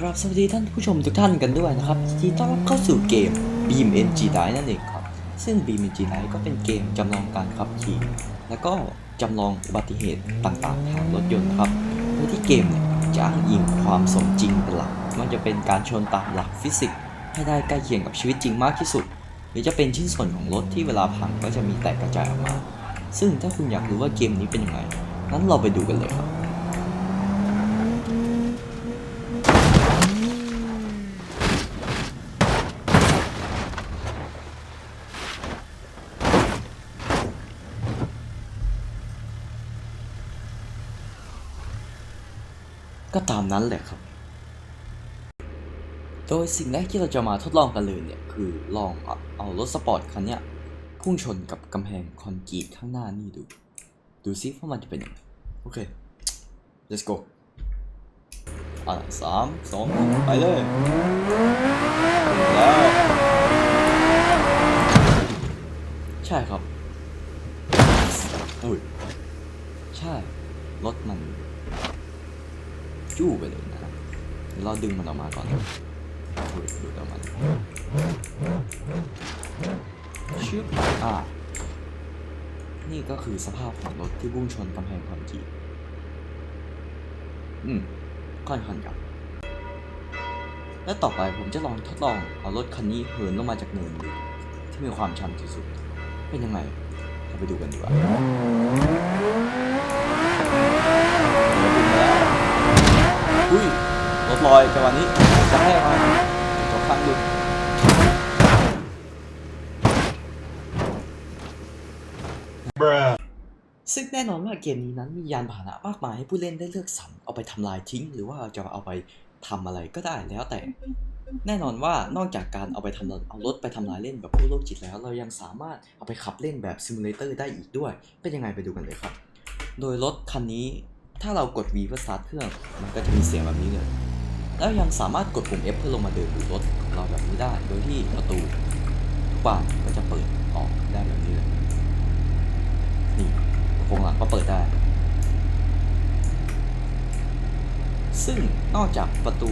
ครับสวัสดีท่านผู้ชมทุกท่านกันด้วยนะครับที่ต้อนรับเข้าสู่เกม Beam NG Live นั่นเองครับ ซึ่ง Beam NG Live ก็เป็นเกมจำลองการขับขี่ และก็จำลองอุบัติเหตุต่างๆทางรถยนต์ครับโดยที่เกมเนี่ยจะอ้างอิงความสมจริงเป็นหลักมันจะเป็นการชนตามหลักฟิสิกส์ให้ได้ใกล้เคียงกับชีวิตจริงมากที่สุด หรือจะเป็นชิ้นส่วนของรถที่เวลาพังก็จะมีแตกกระจายออกมา ซึ่งถ้าคุณอยากรู้ว่าเกมนี้เป็นยังไงนั้นเราไปดูกันเลยครับ ก็ตามนั้นแหละครับ โดยสิ่งแรกที่เราจะมาทดลองกันเลยเนี่ย คือลองเอารถสปอร์ตคันเนี้ยพุ่งชนกับกำแพงคอนกรีตข้างหน้านี่ดู ดูซิว่ามันจะเป็นยังไงโอเค let's go อะสามสองไปเลย ดึงมันออกมาก่อนดูดดูดออกมาชึบอ่านี่ก็คือสภาพของรถที่พุ่งชนกำแพงคอนกรีตอืมค่อนข้างยับและต่อไปผมจะลองทดลองเอารถคันนี้เหินลงมาจากเนินดูที่มีความชันที่สุด เป็นยังไงเราไปดูกันดีกว่าอุ้ย ถลอยจังหวะนี้จะให้เอาจบข้างดุซึ่งแน่นอนว่าเกมนี้นั้นมียานพาหนะมากมายให้ผู้เล่นได้เลือกสรรเอาไปทำลายทิ้ง หรือว่าจะเอาไปทำอะไรก็ได้แล้วแต่ แน่นอนว่านอกจากการเอาไปทำเอารถไปทำลายเล่นแบบผู้โรคจิตแล้ว เรายังสามารถเอาไปขับเล่นแบบซิมูเลเตอร์ได้อีกด้วย เป็นยังไงไปดูกันเลยครับ โดยรถคันนี้ถ้าเรากด V เพื่อสตาร์ทเครื่อง มันก็จะมีเสียงแบบนี้เลย แล้วยังสามารถกดปุ่ม F เพื่อลงมาเดินดูรถของเราแบบนี้ได้ โดยที่ประตูทุกบานก็จะเปิดออกได้แบบนี้เลยนี่กระโปรงหลังก็เปิดได้ ซึ่งนอกจากประตู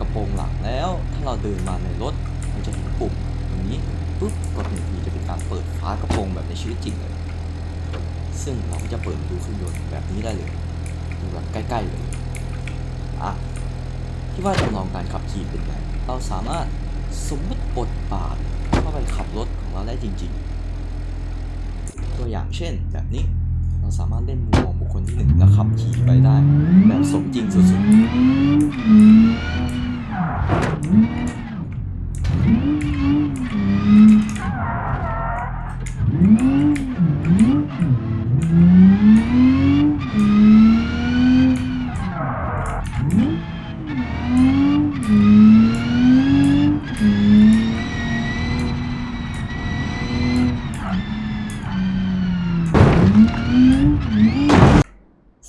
กระโปรงหลังแล้ว ถ้าเราเดินมาในรถเราจะเห็นปุ่มตรงนี้ปุ๊บกดหนึ่งทีจะเป็นการเปิดฝากระโปรงแบบในชีวิตจริงเลย ซึ่งเราก็จะเปิดดูเครื่องยนต์แบบนี้ได้เลยดูแบบใกล้ๆเลยอะ ที่ว่าจำลองการขับขี่เป็นไงเราสามารถสมมติบทบาทเข้าไปขับรถของเราได้จริง ๆ ตัวอย่างเช่นแบบนี้เราสามารถเล่นมุมมองบุคคลที่หนึ่งแล้วขับขี่ไปได้ แบบสมจริงสุดๆ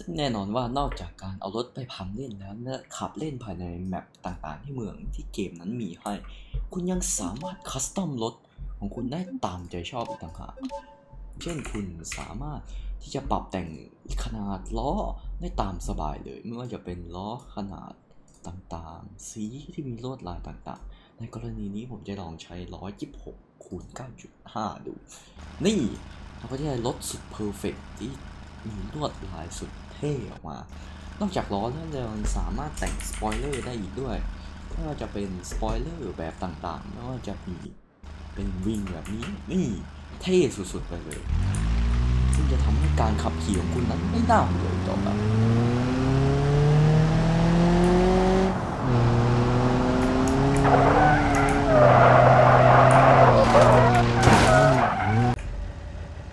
ซึ่งแน่นอนว่านอกจากการเอารถไปพังเล่นแล้วและขับเล่นภายในแมปต่างๆ ที่เมืองที่เกมนั้นมีให้ คุณยังสามารถคัสตอมรถของคุณได้ตามใจชอบอีกต่างหากเช่นคุณสามารถที่จะปรับแต่งขนาดล้อได้ตามสบายเลย ไม่ว่าจะเป็นล้อขนาดต่างๆ สีที่มีลวดลายต่างๆ ในกรณีนี้ผมจะลองใช้ล้อ26คูณ9.5 ดู นี่เราก็จะได้รถสุดเพอร์เฟกที่มีลวดลายสุด เท่ออกมา นอกจากล้อแล้วเรายังสามารถแต่งสปอยเลอร์ได้อีกด้วยไม่ว่าจะเป็นสปอยเลอร์แบบต่างๆไม่ว่าจะมีเป็นวิงแบบนี้นี่เท่สุดๆไปเลย ซึ่งจะทำให้การขับขี่ของคุณนั้นไม่น่าเบื่อต่อไป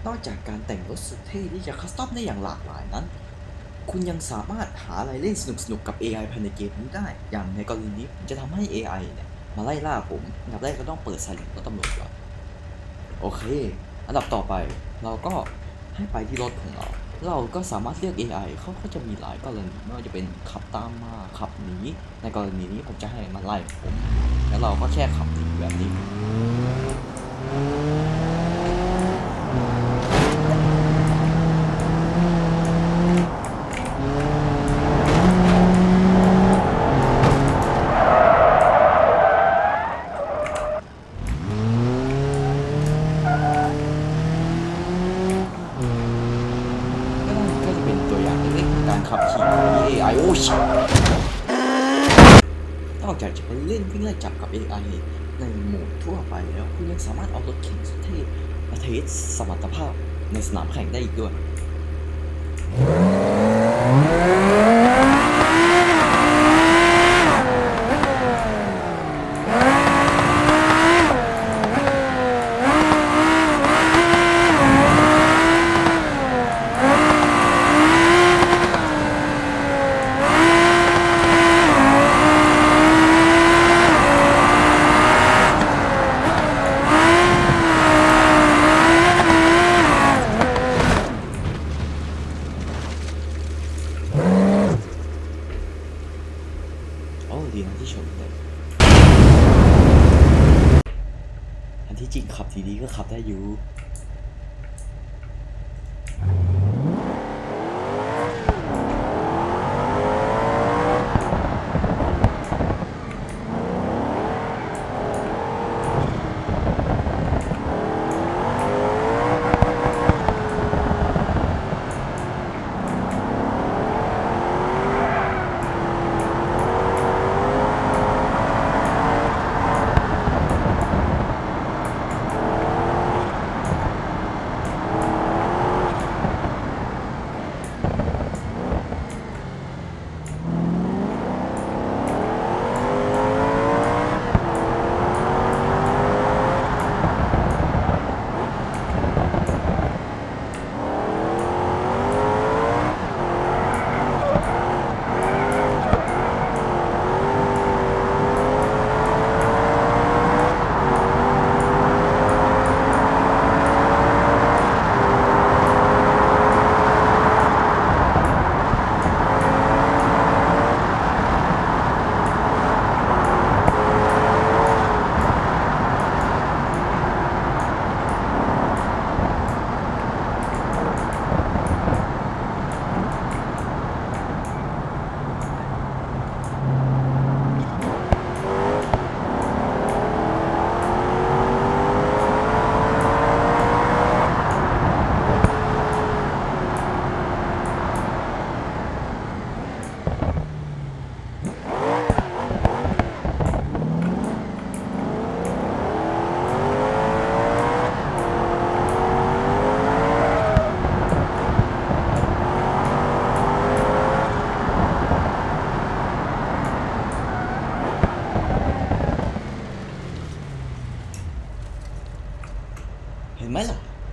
นอกจากการแต่งรถสุดเท่ที่จะคัสตอมได้อย่างหลากหลายนั้น คุณยังสามารถหาอะไรเล่นสนุกๆกับ AI ภายในเกมนี้ได้ อย่างในกรณีนี้ผมจะทำให้ AI เนี่ยมาไล่ล่าผมอันดับแรกก็ต้องเปิดไซเรนรถตำรวจก่อนโอเค อันดับต่อไปเราก็ให้ไปที่รถของเรา เราก็สามารถเรียก AI เขาก็จะมีหลายกรณีไม่ว่าจะเป็นขับตามมาขับหนีในกรณีนี้ผมจะให้มันไล่ผม แล้วเราก็แค่ขับหนีแบบนี้ AI ในโหมดทั่วไปแล้วคุณยังสามารถเอารถแข่งสุดเท่มาเทสสมรรถภาพในสนามแข่งได้อีกด้วย โอ้ดีนะที่ชนเลย อันที่จริงขับดีๆก็ขับได้อยู่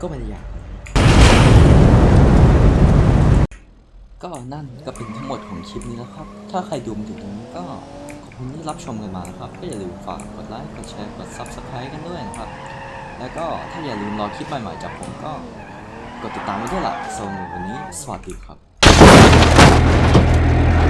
ก็ไม่ได้ยากก็นั่นก็เป็นทั้งหมดของคลิปนี้แล้วครับ ถ้าใครดูมาถึงตรงนี้ก็ขอบคุณที่รับชมกันมานะครับ ก็อย่าลืมฝากกดไลค์ กดแชร์ กด Subscribe กันด้วยนะครับ แล้วก็ถ้าอย่าลืมรอคลิปใหม่ๆจากผมก็ กดติดตามไว้ด้วยล่ะสำหรับวันนี้ สวัสดีครับ